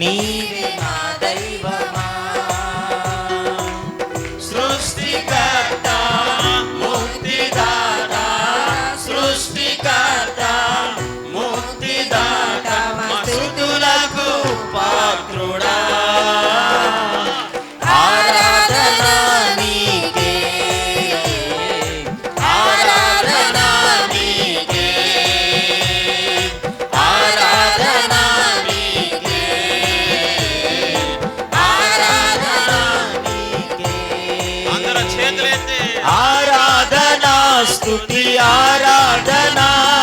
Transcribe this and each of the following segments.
నీ துதி ஆராதனா.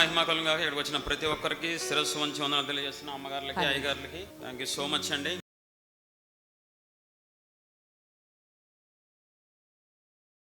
సమస్త మహిమ కలుగా ఇక్కడికి వచ్చిన ప్రతి ఒక్కరికి శిరస్సు వంచి వందనాలు తెలియజేస్తున్న అమ్మగారులకి అయ్యగారులకి. థ్యాంక్ యూ సో మచ్ అండి.